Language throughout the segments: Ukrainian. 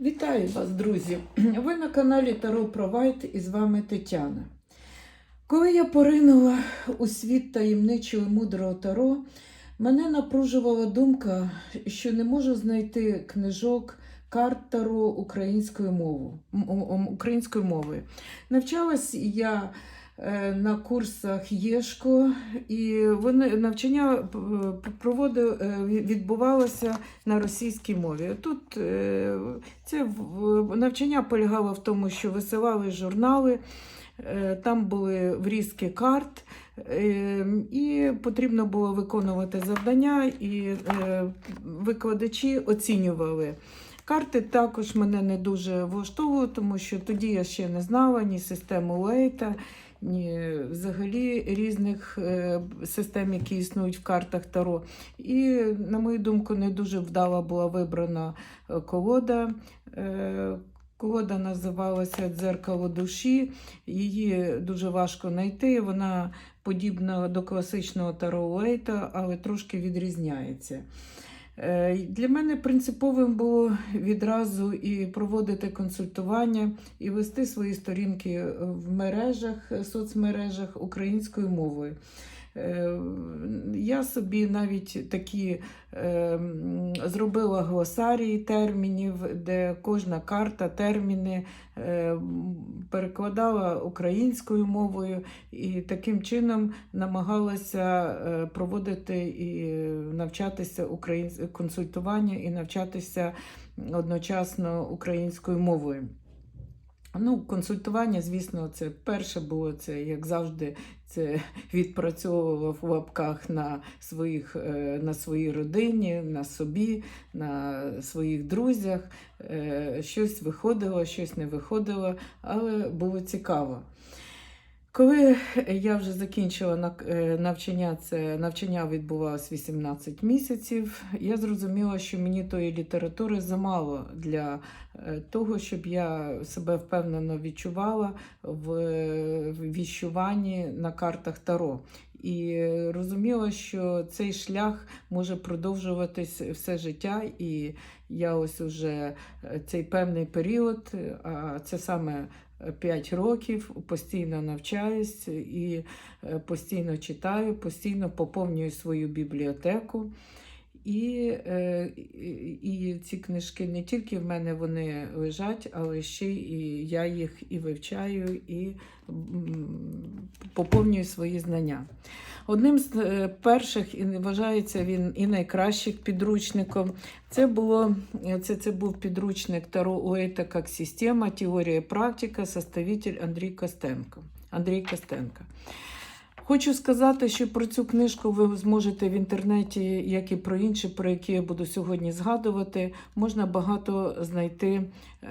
Вітаю вас, друзі! Ви на каналі Таро Провайт і з вами Тетяна. Коли я поринула у світ таємничого мудрого Таро, мене напружувала думка, що не можу знайти книжок карт Таро українською мовою. Навчалась я на курсах Єшко, і вони навчання е, проводив, е, відбувалося на російській мові. Тут е, це навчання полягало в тому, що висилали журнали, е, там були врізки карт, е, і потрібно було виконувати завдання, і е, викладачі оцінювали. Карти також мене не дуже влаштовували, тому що тоді я ще не знала ні систему Лейта, взагалі різних е, систем, які існують в картах Таро. І, на мою думку, не дуже вдала була вибрана е, колода. Е, Колода називалася Дзеркало душі. Її дуже важко знайти. Вона подібна до класичного Таро Лейта, але трошки відрізняється. Е, Для мене принциповим було відразу і проводити консультування, і вести свої сторінки в мережах, соцмережах українською мовою. Е, Я собі навіть такі е, зробила глосарії термінів, де кожна карта, терміни е, перекладала українською мовою і таким чином намагалася проводити і навчатися консультування і навчатися одночасно українською мовою. Ну, консультування, звісно, це перше було це, як завжди, це відпрацьовував в лапках на своїх, е, на своїй родині, на собі, на своїх друзях. Е, Щось виходило, щось не виходило, але було цікаво. Коли я вже закінчила е, навчання, це навчання відбувалось 18 місяців, я зрозуміла, що мені тої літератури замало для е, того, щоб я себе впевнено відчувала в віщуванні на картах Таро. І розуміла, що цей шлях може продовжуватись все життя, і я ось уже е, цей певний період, а це саме 5 років, постійно навчаюсь і е, постійно читаю, постійно поповнюю свою бібліотеку. І, е, і, і ці книжки не тільки в мене вони лежать, але ще і я їх і вивчаю, і поповнюю свої знання. Одним з е, перших і вважається він і найкращих підручником. Це було це, це був підручник Таро Уейта як система, теорія практика, составитель Андрій Костенко. Андрій Костенко. Хочу сказати, що про цю книжку ви зможете в інтернеті, як і про інші, про які я буду сьогодні згадувати, можна багато знайти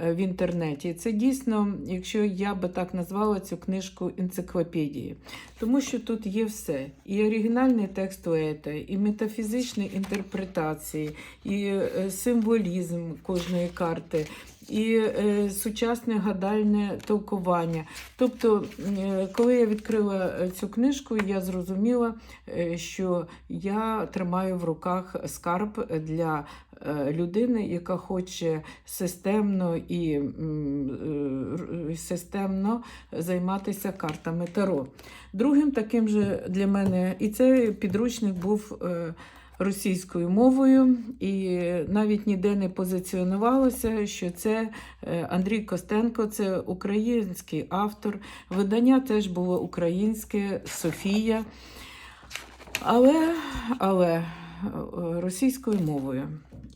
в інтернеті. Це дійсно, якщо я би так назвала цю книжку енциклопедії, тому що тут є все: і оригінальний текст Уета, і метафізичні інтерпретації, і е, символізм кожної карти. І е, сучасне гадальне толкування. Тобто, е, коли я відкрила е, цю книжку, я зрозуміла, е, що я тримаю в руках скарб для е, людини, яка хоче системно і е, системно займатися картами Таро. Другим таким же для мене, і цей підручник був. е, Російською мовою, і навіть ніде не позиціонувалося, що це е, Андрій Костенко, це український автор. Видання теж було українське Софія, але, але російською мовою.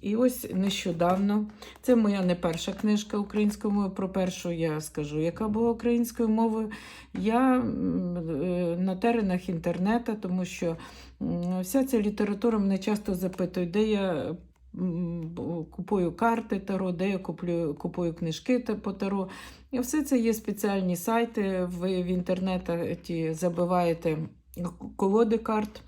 І ось нещодавно, це моя не перша книжка українською мовою. Про першу я скажу, яка була українською мовою. Я е, на теренах інтернету, тому що вся ця література мене часто запитують, де я купую карти Таро, де я куплю, купую книжки по Таро. І все це є спеціальні сайти. Ви в інтернеті забиваєте колоди карт.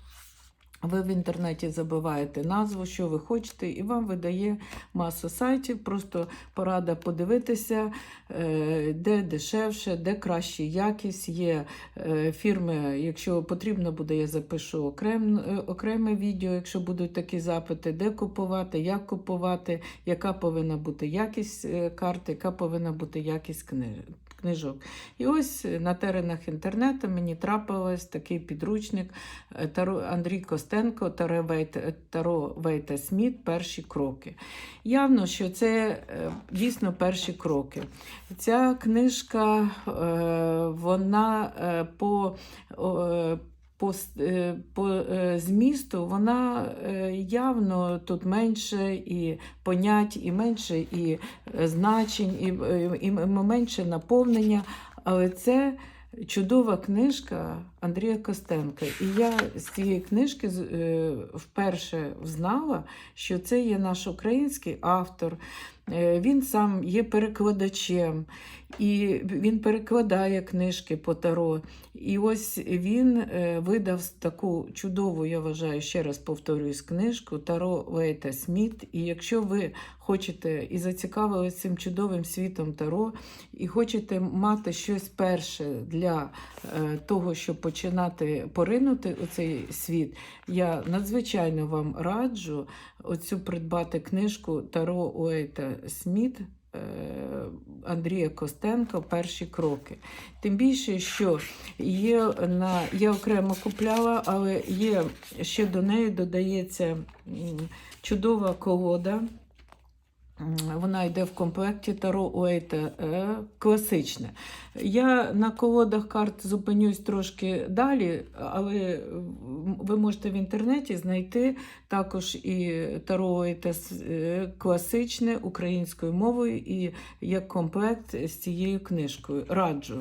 Ви в інтернеті забиваєте назву, що ви хочете, і вам видає масу сайтів. Просто порада подивитися, е, де дешевше, де краща якість. Є е, фірми, якщо потрібно буде, я запишу окрем, е, окреме відео, якщо будуть такі запити, де купувати, як купувати, яка повинна бути якість карти, яка повинна бути якість кни- книжок. І ось на теренах інтернету мені трапилось такий підручник е, Андрій Костенко Вейта, Таро Вейта Сміт Перші кроки. Явно, що це е, дійсно перші кроки. Ця книжка, е, вона е, по е, по, е, по е, змісту вона е, явно тут менше і понять, і менше і значень, і, і, і менше наповнення. Але це чудова книжка Андрія Костенка. І я з цієї книжки е, вперше знала, що це є наш український автор. Е, Він сам є перекладачем, і він перекладає книжки по таро. І ось він е, видав таку чудову, я вважаю, ще раз повторююсь, книжку Таро Вейта Сміт. І якщо ви хочете і зацікавилися цим чудовим світом Таро, і хочете мати щось перше для того, щоб починати поринути у цей світ, я надзвичайно вам раджу оцю придбати книжку Таро Уейта Сміт. е, Андрія Костенко перші кроки. Тим більше, що є на я окремо купляла, але є ще до неї додається чудова колода. Вона йде в комплекті Таро Уейта е, класичне. Я на колодах карт зупинюсь трошки далі, але ви можете в інтернеті знайти також і Таро Уейта е, класичне українською мовою і як комплект з цією книжкою. Раджу.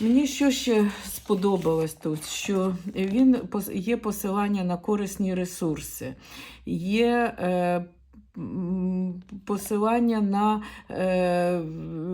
Мені що ще сподобалось тут, що він є посилання на корисні ресурси, є е, посилання на е,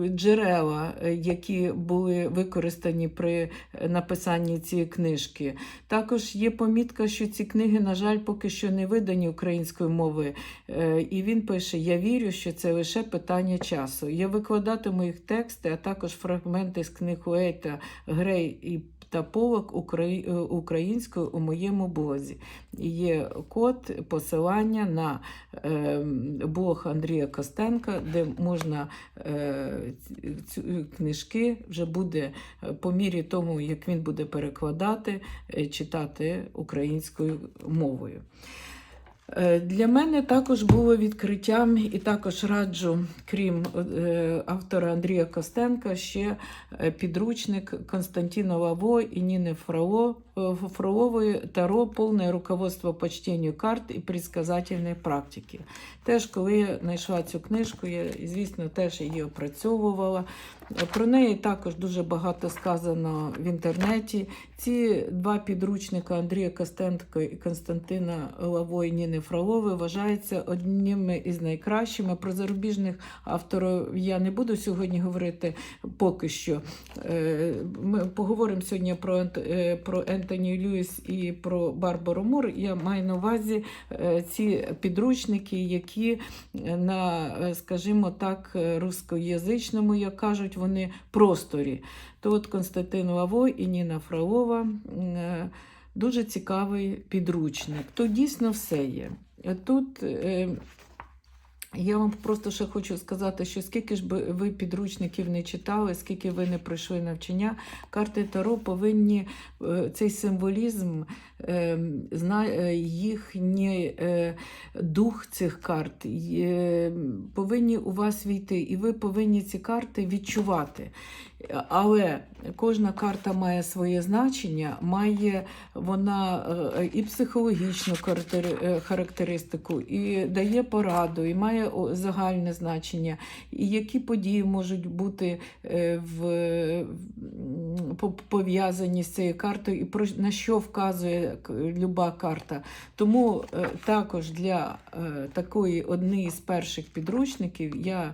джерела, які були використані при написанні цієї книжки. Також є помітка, що ці книги, на жаль, поки що не видані українською мовою. Е, І він пише: Я вірю, що це лише питання часу. Я викладатиму їх тексти, а також фрагменти з книг Уейта, Грей і та Полок е, українською у моєму блозі. Є код посилання на е, блог Андрія Костенка, де можна е, ці книжки вже буде е, по мірі тому, як він буде перекладати, е, читати українською мовою. Е, Для мене також було відкриттям, і також раджу, крім е, автора Андрія Костенка, ще е, підручник Константіна Лаво і Ніни Фроло, е, «Таро. Повне руководство по чтенню карт і предсказательної практики. Теж, коли я знайшла цю книжку, я, звісно, теж її опрацьовувала. Е, Про неї також дуже багато сказано в інтернеті. Ці два підручника Андрія Костенко і Константина Лаво і Ніни Фролови вважаються одніми із найкращими. Про зарубіжних авторів я не буду сьогодні говорити поки що. Е, Ми поговоримо сьогодні про, е, про Ентоні Льюіс і про Барбару Мур. Я маю на увазі е, ці підручники, які е, на, е, скажімо так, рускоязичному, як кажуть, вони просторі. То от Константин Лавой і Ніна Фролова дуже цікавий підручник. Тут дійсно все є. Тут я вам просто ще хочу сказати, що скільки ж би ви підручників не читали, скільки ви не пройшли навчання, карти Таро повинні е, цей символізм, е, е, їхній дух цих карт повинні у вас війти, і ви повинні ці карти відчувати. Але кожна карта має своє значення, має вона е, і психологічну е, характеристику, і дає пораду, і має загальне значення, і які події можуть бути е, в, пов'язані з цією картою, і про на що вказує люба карта. Тому також для такої однієї з перших підручників я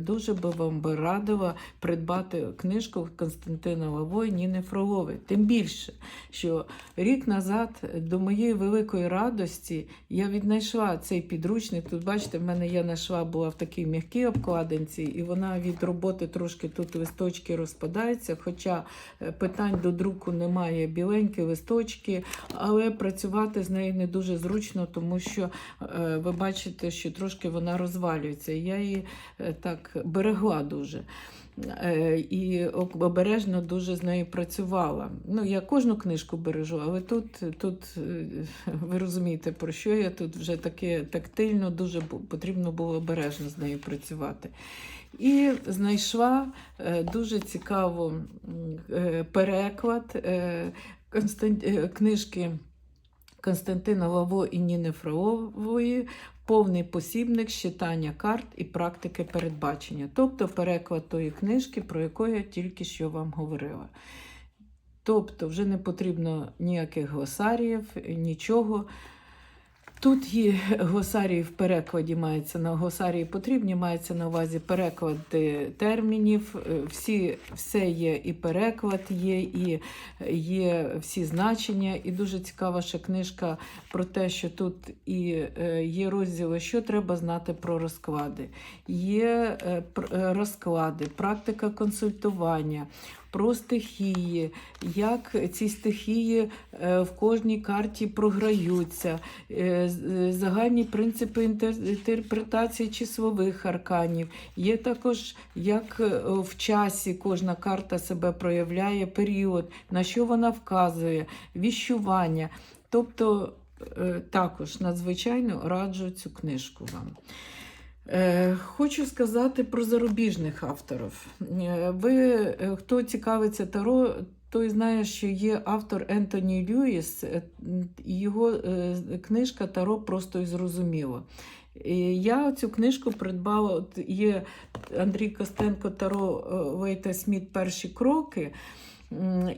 дуже би вам радила придбати книжку Константина Лавой Ніни Фролової. Тим більше, що рік назад, до моєї великої радості, я віднайшла цей підручник. Тут, бачите, в мене я знайшла була в такій м'якій обкладинці, і вона від роботи трошки тут листочки розпадаються. Хоча е, питань до друку немає, біленькі листочки, але працювати з нею не дуже зручно, тому що е, ви бачите, що трошки вона розвалюється. Я її е, так берегла дуже. Е, І обережно дуже з нею працювала. Ну, я кожну книжку бережу, але тут, тут е, ви розумієте, про що я тут вже таке тактильно, дуже потрібно було обережно з нею працювати. І знайшла е, дуже цікавий переклад книжки Константина Лаво і Ніни Фролової повний посібник читання карт і практики передбачення, тобто переклад тої книжки, про яку я тільки що вам говорила. Тобто вже не потрібно ніяких глосаріїв, нічого. Тут є глосарії в перекладі мається на глосарії потрібні, мається на увазі переклади термінів. е, Всі, все є, і переклад є, і є всі значення. І дуже цікава ще книжка про те, що тут і е, є розділи, що треба знати про розклади. Є е, е, розклади, практика консультування. Про стихії, як ці стихії е, в кожній карті програються, е, е, загальні принципи інтер- інтерпретації числових арканів. Є також, як в часі кожна карта себе проявляє, період, на що вона вказує, віщування. Тобто також надзвичайно раджу цю книжку вам. Е, Хочу сказати про зарубіжних авторів. Е, Ви, е, хто цікавиться Таро, той знає, що є автор Ентоні Льюіс, його книжка Таро просто і зрозуміло. Я цю книжку придбала. От є Андрій Костенко Таро Вейта Сміт Перші кроки.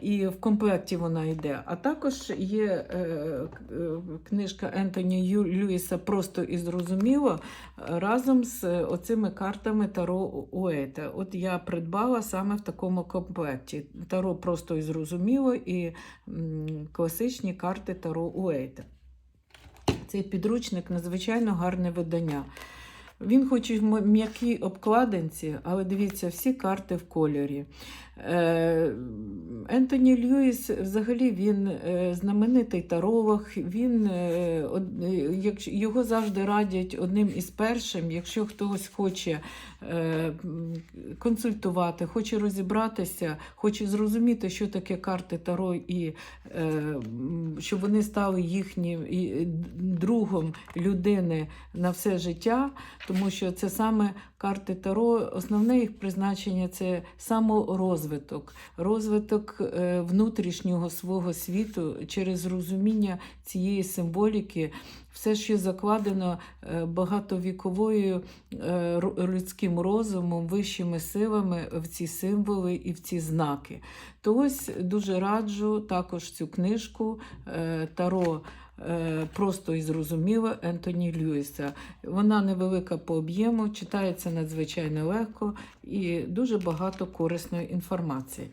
І в комплекті вона йде. А також є е, е, книжка Ентоні Льюіса Просто і зрозуміло разом з е, оцими картами Таро Уейта. От я придбала саме в такому комплекті. Таро просто і зрозуміло, і класичні карти Таро Уейта. Цей підручник надзвичайно гарне видання. Він хоч і в м'якій обкладинці, але дивіться, всі карти в кольорі. Е, Ентоні Льюіс взагалі він е, знаменитий таролог. Він, е, його завжди радять одним із першим, якщо хтось хоче консультувати, хоче розібратися, хоче зрозуміти, що таке карти Таро, і щоб вони стали їхнім другом людини на все життя, тому що це саме карти Таро, основне їх призначення це саморозвиток, розвиток е, внутрішнього свого світу через розуміння цієї символіки, все, що закладено е, багатовіковою е, людським розумом, вищими силами в ці символи і в ці знаки. То ось дуже раджу також цю книжку Таро. Е, Просто і зрозуміло Ентоні Льюіса. Вона невелика по об'єму, читається надзвичайно легко і дуже багато корисної інформації.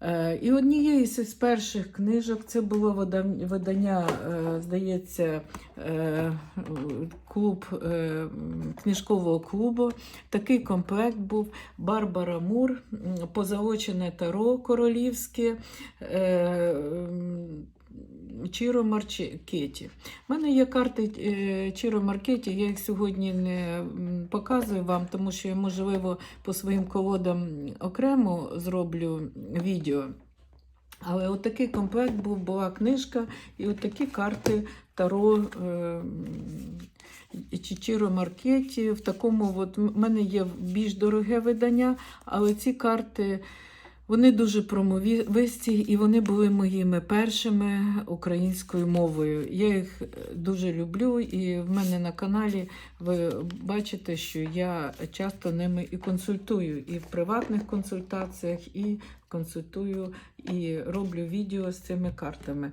Е, І однією з перших книжок це було видання, е, здається, клуб книжкового клубу. Такий комплект був Барбара Мур, позолочене таро королівське. Чіро Маркеті. У мене є карти е, Чіро Маркеті, я їх сьогодні не показую вам, тому що я, можливо, по своїм колодам окремо зроблю відео. Але отакий комплект був, була книжка, і отакі карти Таро е, Чичіро Маркеті. В такому от, в мене є більш дороге видання, але ці карти Вони дуже промовисті і вони були моїми першими українською мовою. Я їх е, дуже люблю, і в мене на каналі ви бачите, що я часто ними і консультую, і в приватних консультаціях, і консультую, і роблю відео з цими картами.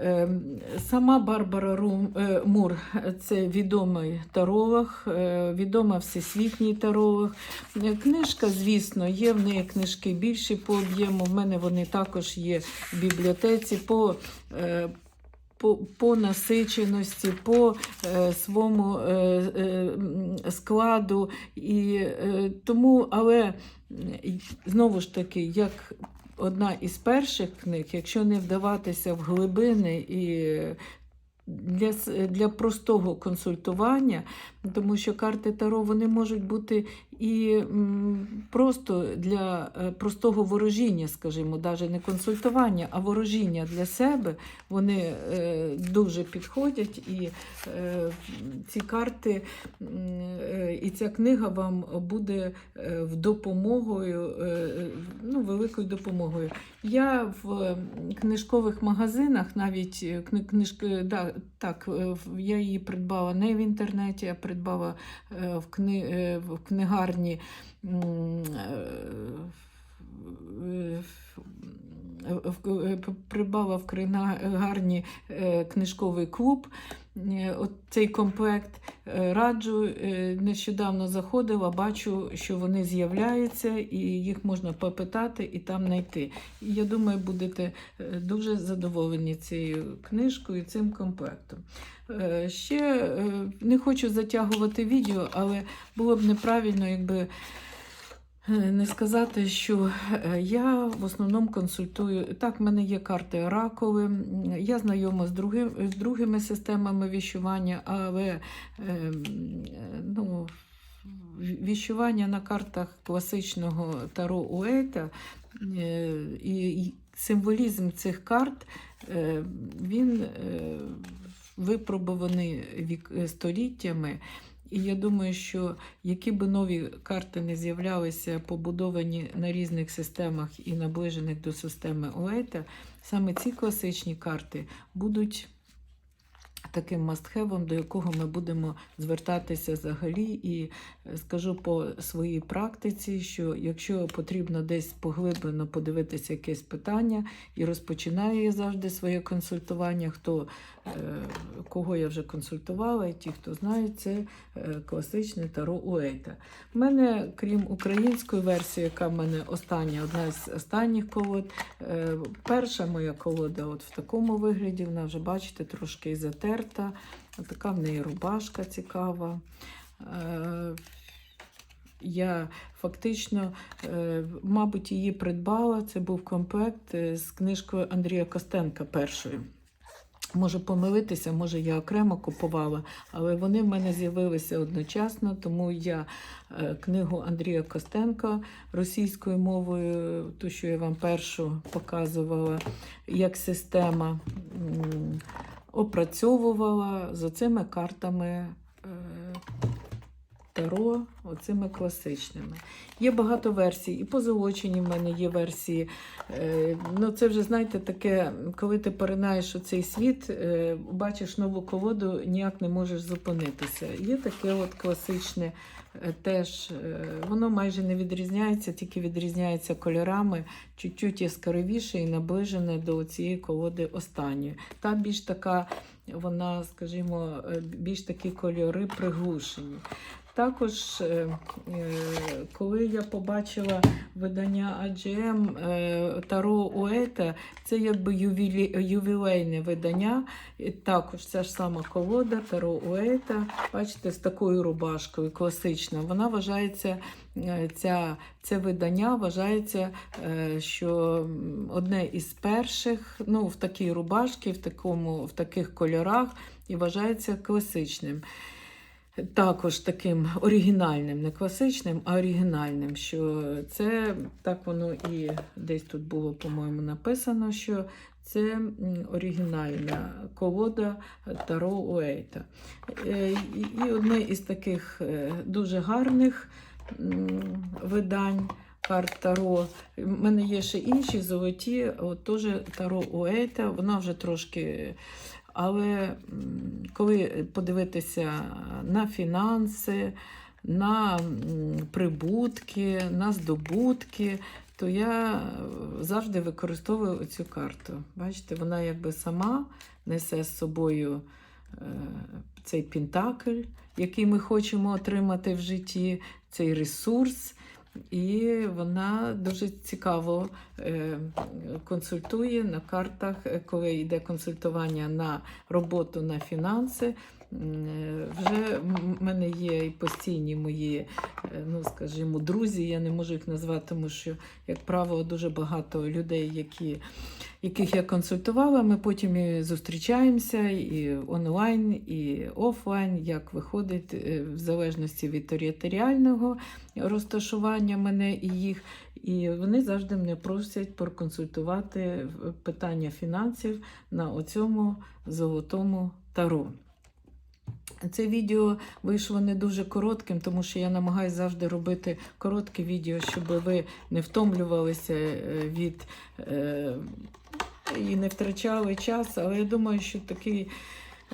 Ем, Сама Барбара е, Мур це відомий таролог, е, відома всесвітній таролог. Е, Книжка, звісно, є в неї книжки більші по об'єму. В мене вони також є в бібліотеці. По, по, по насиченості, по своєму складу. І, тому, але знову ж таки, як одна із перших книг, якщо не вдаватися в глибини і для, для простого консультування, тому що карти Таро вони можуть бути і просто для е, простого ворожіння, скажімо, навіть не консультування, а ворожіння для себе, вони е, дуже підходять. І е, ці карти і ця книга вам буде в допомогою, ну, великою допомогою. Я в книжкових магазинах, навіть книжки, да, так, я її придбала не в інтернеті, а придбала в, кни, в книгарні. М, е, в- в- в- п- Придбала в книгарні е, книжковий клуб. Е, От цей комплект е, раджу. Е, Нещодавно заходила, бачу, що вони з'являються, і їх можна попитати і там знайти. І я думаю, будете дуже задоволені цією книжкою, цим комплектом. Ще не хочу затягувати відео, але було б неправильно, якби. Е, Не сказати, що е, я в основному консультую. Так, в мене є карти оракули, м, я знайома з, другим, з другими системами віщування, але е, ну, віщування на картах класичного Таро Уейта і символізм цих карт він випробуваний століттями. І я думаю, що які би нові карти не з'являлися, побудовані на різних системах і наближених до системи Уейта, саме ці класичні карти будуть таким мастхевом, до якого ми будемо звертатися взагалі. І е, скажу по своїй практиці, що якщо потрібно десь поглиблено подивитися якесь питання, і розпочинаю я завжди своє консультування, хто е, кого я вже консультувала, і ті, хто знають, це е, класичне таро Уейта. У мене, крім української версії, яка в мене остання, одна з останніх колод, перша моя колода от в такому вигляді, вона вже, бачите, трошки і затерта. Така в неї рубашка цікава. Е, Я фактично, е, мабуть, її придбала. Це був комплект е, з книжкою Андрія Костенка першою. Можу помилитися, може я окремо купувала, але вони в мене з'явилися одночасно, тому я книгу Андрія Костенка російською мовою, ту, що я вам першу показувала, як система опрацьовувала за цими картами. Таро, оцими класичними. Є багато версій. І позолочені в мене є версії. Е, ну, це вже, знаєте, таке, коли ти поринаєш у цей світ, е, бачиш нову колоду, ніяк не можеш зупинитися. Є таке от класичне е, теж, воно майже не відрізняється, тільки відрізняється кольорами, чуть-чуть яскравіше і наближене до цієї колоди останньої. Та більш така, вона, скажімо, більш такі кольори приглушені. Також, е, е, коли я побачила видання AGM е, Таро Уета, це якби ювілейне видання. І також ця ж сама колода Таро Уета, бачите, з такою рубашкою, класична. Вона вважається, ця, це видання вважається, що одне із перших, ну, в такій рубашці, в, такому, в таких кольорах, і вважається класичним також таким оригінальним, не класичним, а оригінальним. Що це так воно і десь тут було, по-моєму, написано, що це оригінальна колода Таро Уейта. Е, І одне із таких е, дуже гарних видань. карт Таро. У мене є ще інші золоті, от теж Таро Уейта, вона вже трошки. Але коли подивитися на фінанси, на прибутки, на здобутки, то я е, завжди використовую цю карту. Бачите, вона якби сама несе з собою е, цей пентакль, який ми хочемо отримати в житті, цей ресурс. І вона дуже цікаво е, консультує на картах, е, коли йде консультування на роботу на фінанси. Е, Вже в мене є і постійні мої, е, ну скажімо, друзі. Я не можу їх назвати, тому що, як правило, дуже багато людей, які, яких я консультувала. Ми потім і зустрічаємося і онлайн, і офлайн, як виходить, е, в залежності від територіального розташування мене і їх. І вони завжди мене просять проконсультувати питання фінансів на оцьому золотому таро. Це відео вийшло не дуже коротким, тому що я намагаюся завжди робити коротке відео, щоб ви не втомлювалися е, від е, і не втрачали час. Але я думаю, що таке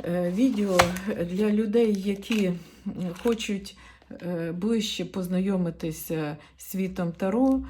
е, відео для людей, які хочуть е, ближче познайомитися з світом Таро,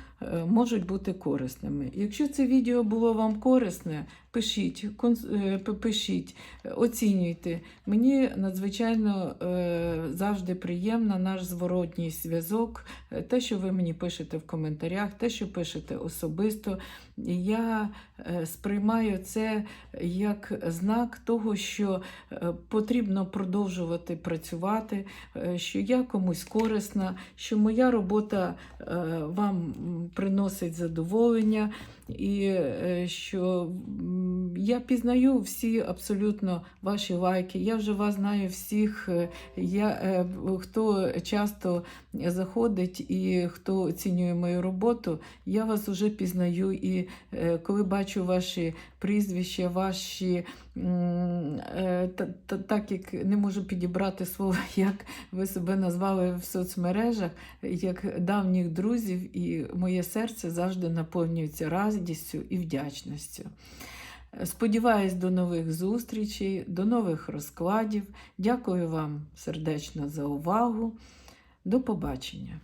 можуть бути корисними. Якщо це відео було вам корисне, пишіть, е, пишіть, е, оцінюйте. Мені надзвичайно е, завжди приємно наш зворотній зв'язок, е, те, що ви мені пишете в коментарях, те, що пишете особисто. Я е, сприймаю це як знак того, що е, потрібно продовжувати працювати, е, що я комусь корисна, що моя робота е, вам приносить задоволення, і е, що я пізнаю всі абсолютно ваші лайки. Я вже вас знаю всіх, е, я, е, хто часто заходить і хто оцінює мою роботу. Я вас вже пізнаю. І коли бачу ваші прізвища, ваші так як не можу підібрати слово, як ви себе назвали в соцмережах, як давніх друзів, і моє серце завжди наповнюється радістю і вдячністю. Сподіваюсь до нових зустрічей, до нових розкладів. Дякую вам сердечно за увагу. До побачення!